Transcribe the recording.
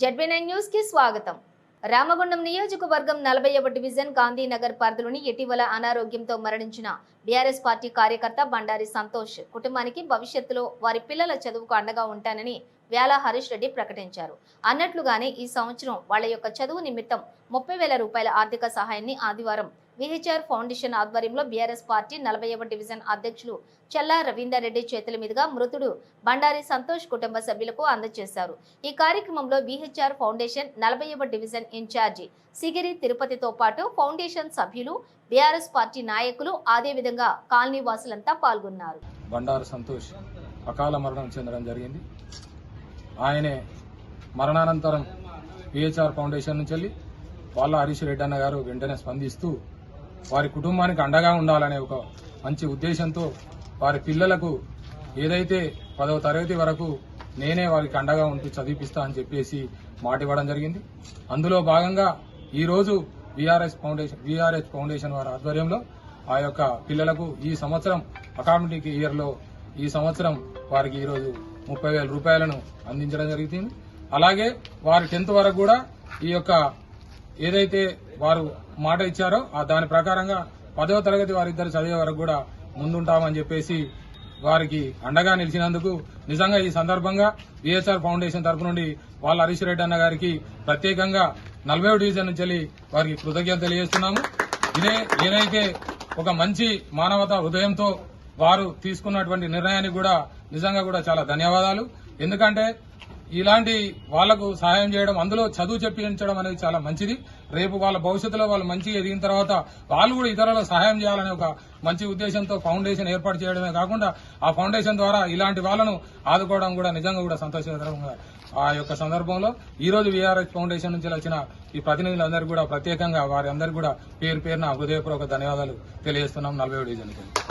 ZB nine న్యూస్కి స్వాగతం. రామగుండం నియోజకవర్గం నలభై డివిజన్ గాంధీనగర్ పరిధిలోని ఇటీవల అనారోగ్యంతో మరణించిన బీఆర్ఎస్ పార్టీ కార్యకర్త బండారి సంతోష్. కుటుంబానికి భవిష్యత్తులో వారి పిల్లల చదువుకు అండగా ఉంటానని వేల హరీష్ రెడ్డి ప్రకటించారు. అన్నట్లుగానే ఈ సంవత్సరం వాళ్ళ యొక్క చదువు నిమిత్తం ముప్పై వేల రూపాయల ఆర్థిక సహాయాన్ని ఆదివారం విహెచ్ఆర్ ఫౌండేషన్ ఆధ్వర్యంలో బీఆర్ఎస్ పార్టీ నలభైవ డివిజన్ అధ్యక్షులు చల్లా రవీందర్ రెడ్డి చేతుల మీదుగా మృతుడు బండారి సంతోష్ కుటుంబ సభ్యులకు అందజేశారు. ఈ కార్యక్రమంలో విహెచ్ఆర్ ఫౌండేషన్ నలభైవ డివిజన్ ఇన్ఛార్జి సిగిరి తిరుపతితో పాటు ఫౌండేషన్ సభ్యులు బీఆర్ఎస్ పార్టీ నాయకులు అదేవిధంగా కాలనీ వాసులంతా పాల్గొన్నారు. బండారు సంతోష్ అకాల మరణం చెందడం జరిగింది. ఆయనే మరణానంతరం పిహెచ్ఆర్ ఫౌండేషన్ నుంచి వెళ్ళి వాళ్ళ హరీష్ రెడ్డి అన్న గారు వెంటనే స్పందిస్తూ వారి కుటుంబానికి అండగా ఉండాలనే ఒక మంచి ఉద్దేశంతో వారి పిల్లలకు ఏదైతే పదవ తరగతి వరకు నేనే వారికి అండగా ఉంటూ చదివిపిస్తా అని చెప్పేసి మాట ఇవ్వడం జరిగింది. అందులో భాగంగా ఈరోజు విఆర్ఎస్ ఫౌండేషన్ విఆర్ఎస్ ఫౌండేషన్ వారి ఆధ్వర్యంలో ఆ యొక్క పిల్లలకు ఈ సంవత్సరం అకాడమిక్ ఇయర్లో ఈ సంవత్సరం వారికి ఈరోజు ముప్పై వేల రూపాయలను అందించడం జరుగుతుంది అలాగే వారి టెన్త్ వరకు కూడా ఈ యొక్క ఏదైతే వారు మాట ఇచ్చారో ఆ దాని ప్రకారంగా పదవ తరగతి వారిద్దరు చదివే వరకు కూడా ముందుంటామని చెప్పేసి వారికి అండగా నిలిచినందుకు నిజంగా ఈ సందర్భంగా విఎస్ఆర్ ఫౌండేషన్ తరపు నుండి వాళ్ళ హరీష్ రెడ్డి అన్న గారికి ప్రత్యేకంగా నలభై డివిజన్ నుంచి వెళ్ళి వారికి కృతజ్ఞత తెలియజేస్తున్నాము. ఇదే ఏదైతే ఒక మంచి మానవతా హృదయంతో వారు తీసుకున్నటువంటి నిర్ణయానికి కూడా నిజంగా కూడా చాలా ధన్యవాదాలు. ఎందుకంటే ఇలాంటి వాళ్ళకు సహాయం చేయడం అందులో చదువు చెప్పించడం అనేది చాలా మంచిది. రేపు వాళ్ళ భవిష్యత్తులో వాళ్ళు మంచిగా ఎదిగిన తర్వాత వాళ్ళు కూడా ఇతరులకు సహాయం చేయాలనే ఒక మంచి ఉద్దేశంతో ఫౌండేషన్ ఏర్పాటు చేయడమే కాకుండా ఆ ఫౌండేషన్ ద్వారా ఇలాంటి వాళ్ళను ఆదుకోవడం కూడా నిజంగా కూడా సంతోషకరంగా ఆ యొక్క సందర్భంలో ఈ రోజు విఆర్ఎస్ ఫౌండేషన్ నుంచి వచ్చిన ఈ ప్రతినిధులందరికీ కూడా ప్రత్యేకంగా వారి కూడా పేరు పేరున హృదయపూర్వక ధన్యవాదాలు తెలియజేస్తున్నాం. నలభై డివిజన్కి.